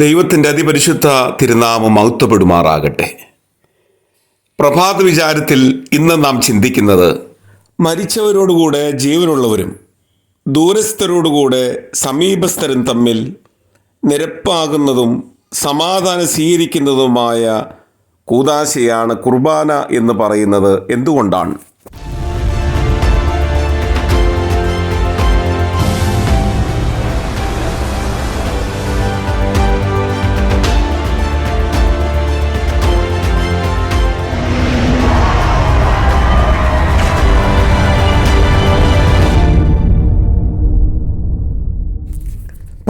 ദൈവത്തിന്റെ അതിപരിശുദ്ധ തിരുനാമം മൗത്തപ്പെടുമാറാകട്ടെ പ്രഭാത വിചാരത്തിൽ ഇന്ന് നാം ചിന്തിക്കുന്നത് മരിച്ചവരോടുകൂടെ ജീവനുള്ളവരും ദൂരസ്ഥരോടുകൂടെ സമീപസ്ഥരും തമ്മിൽ നിരപ്പാകുന്നതും സമാധാനം സ്വീകരിക്കുന്നതുമായ കൂതാശയാണ് കുർബാന എന്ന് പറയുന്നത് എന്തുകൊണ്ടാണ്?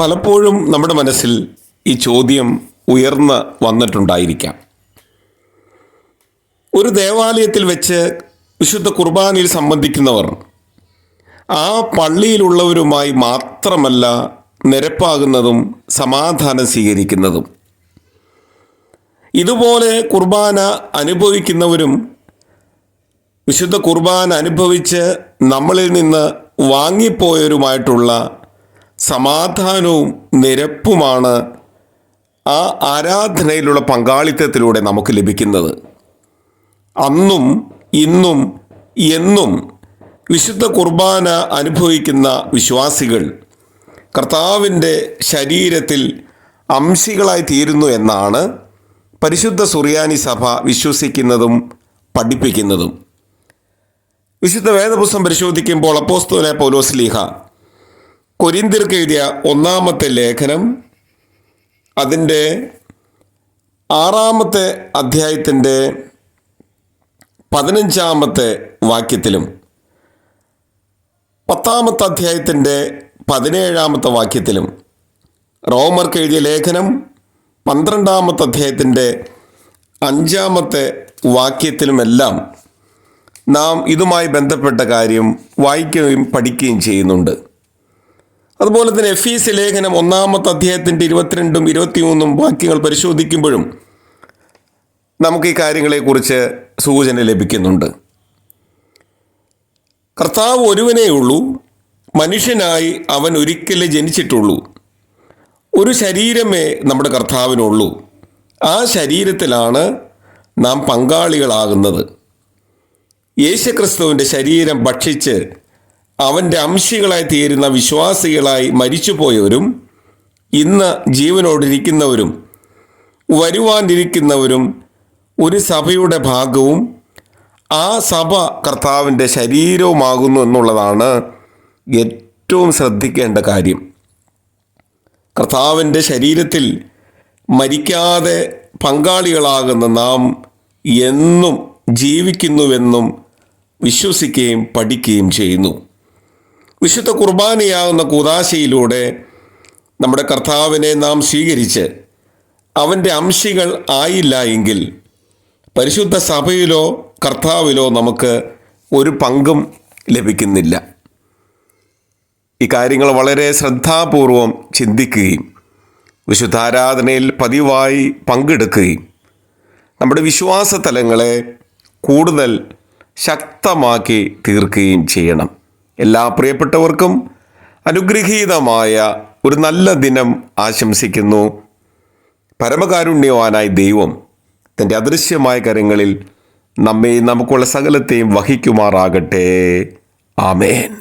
പലപ്പോഴും നമ്മുടെ മനസ്സിൽ ഈ ചോദ്യം ഉയർന്ന് വന്നിട്ടുണ്ടായിരിക്കാം. ഒരു ദേവാലയത്തിൽ വെച്ച് വിശുദ്ധ കുർബാനയിൽ സംബന്ധിക്കുന്നവർ ആ പള്ളിയിലുള്ളവരുമായി മാത്രമല്ല നിരപ്പാകുന്നതും സമാധാനം സ്വീകരിക്കുന്നതും. ഇതുപോലെ കുർബാന അനുഭവിക്കുന്നവരും വിശുദ്ധ കുർബാന അനുഭവിച്ച് നമ്മളിൽ നിന്ന് വാങ്ങിപ്പോയവരുമായിട്ടുള്ള സമാധാനവും നിരപ്പുമാണ് ആ ആരാധനയിലുള്ള പങ്കാളിത്തത്തിലൂടെ നമുക്ക് ലഭിക്കുന്നത്. അന്നും ഇന്നും എന്നും വിശുദ്ധ കുർബാന അനുഭവിക്കുന്ന വിശ്വാസികൾ കർത്താവിന്റെ ശരീരത്തിൽ അംശികളായി തീരുന്നു എന്നാണ് പരിശുദ്ധ സുറിയാനി സഭ വിശ്വസിക്കുന്നതും പഠിപ്പിക്കുന്നതും. വിശുദ്ധ വേദപുസ്തകം പരിശോധിക്കുമ്പോൾ അപ്പോസ്തോല പൗലോസ്ലീഹ കൊരിന്തിർക്ക് എഴുതിയ ഒന്നാമത്തെ ലേഖനം അതിന്റെ ആറാമത്തെ അധ്യായത്തിന്റെ പതിനഞ്ചാമത്തെ വാക്യത്തിലും പത്താമത്തെ അധ്യായത്തിന്റെ പതിനേഴാമത്തെ വാക്യത്തിലും റോമർക്ക് എഴുതിയ ലേഖനം പന്ത്രണ്ടാമത്തെ അധ്യായത്തിന്റെ അഞ്ചാമത്തെ വാക്യത്തിലുമെല്ലാം നാം ഇതുമായി ബന്ധപ്പെട്ട കാര്യം വായിക്കുകയും പഠിക്കുകയും ചെയ്യുന്നുണ്ട്. അതുപോലെ തന്നെ എഫ് ഇ ലേഖനം ഒന്നാമത്തെ അധ്യായത്തിന്റെ ഇരുപത്തിരണ്ടും ഇരുപത്തിമൂന്നും വാക്യങ്ങൾ പരിശോധിക്കുമ്പോഴും നമുക്ക് ഈ കാര്യങ്ങളെക്കുറിച്ച് സൂചന ലഭിക്കുന്നുണ്ട്. കർത്താവ് ഒരുവനേ ഉള്ളൂ മനുഷ്യനായി അവൻ ഒരിക്കലേ ജനിച്ചിട്ടുള്ളൂ. ഒരു ശരീരമേ നമ്മുടെ കർത്താവിനുള്ളൂ. ആ ശരീരത്തിലാണ് നാം പങ്കാളികളാകുന്നത്. യേശുക്രിസ്തുവിന്റെ ശരീരം ഭക്ഷിച്ച് അവന്റെ അംശികളായി തീരുന്ന വിശ്വാസികളായി മരിച്ചുപോയവരും ഇന്ന് ജീവനോടിരിക്കുന്നവരും വരുവാനിരിക്കുന്നവരും ഒരു സഭയുടെ ഭാഗവും ആ സഭ കർത്താവിന്റെ ശരീരവുമാകുന്നു എന്നുള്ളതാണ് ഏറ്റവും ശ്രദ്ധിക്കേണ്ട കാര്യം. കർത്താവിന്റെ ശരീരത്തിൽ മരിക്കാതെ പങ്കാളികളാകുന്ന നാം എന്നും ജീവിക്കുന്നുവെന്നും വിശ്വസിക്കുകയും പഠിക്കുകയും ചെയ്യുന്നു. വിശുദ്ധ കുർബാനയാകുന്ന കൂതാശയിലൂടെ നമ്മുടെ കർത്താവിനെ നാം സ്വീകരിച്ച് അവന്റെ അംശികൾ ആയില്ല എങ്കിൽ പരിശുദ്ധ സഭയിലോ കർത്താവിലോ നമുക്ക് ഒരു പങ്കും ലഭിക്കുന്നില്ല. ഇക്കാര്യങ്ങൾ കാര്യങ്ങൾ വളരെ ശ്രദ്ധാപൂർവം ചിന്തിക്കുകയും വിശുദ്ധാരാധനയിൽ പതിവായി പങ്കെടുക്കുകയും നമ്മുടെ വിശ്വാസ തലങ്ങളെ കൂടുതൽ ശക്തമാക്കി തീർക്കുകയും ചെയ്യണം. എല്ലാ പ്രിയപ്പെട്ടവർക്കും അനുഗ്രഹീതമായ ഒരു നല്ല ദിനം ആശംസിക്കുന്നു. പരമകാരുണ്യവാനായ ദൈവം തന്റെ അദൃശ്യമായ കരങ്ങളിൽ നമ്മെ നമുക്കുള്ള സകലത്തെയും വഹിക്കുമാറാകട്ടെ. ആമേൻ.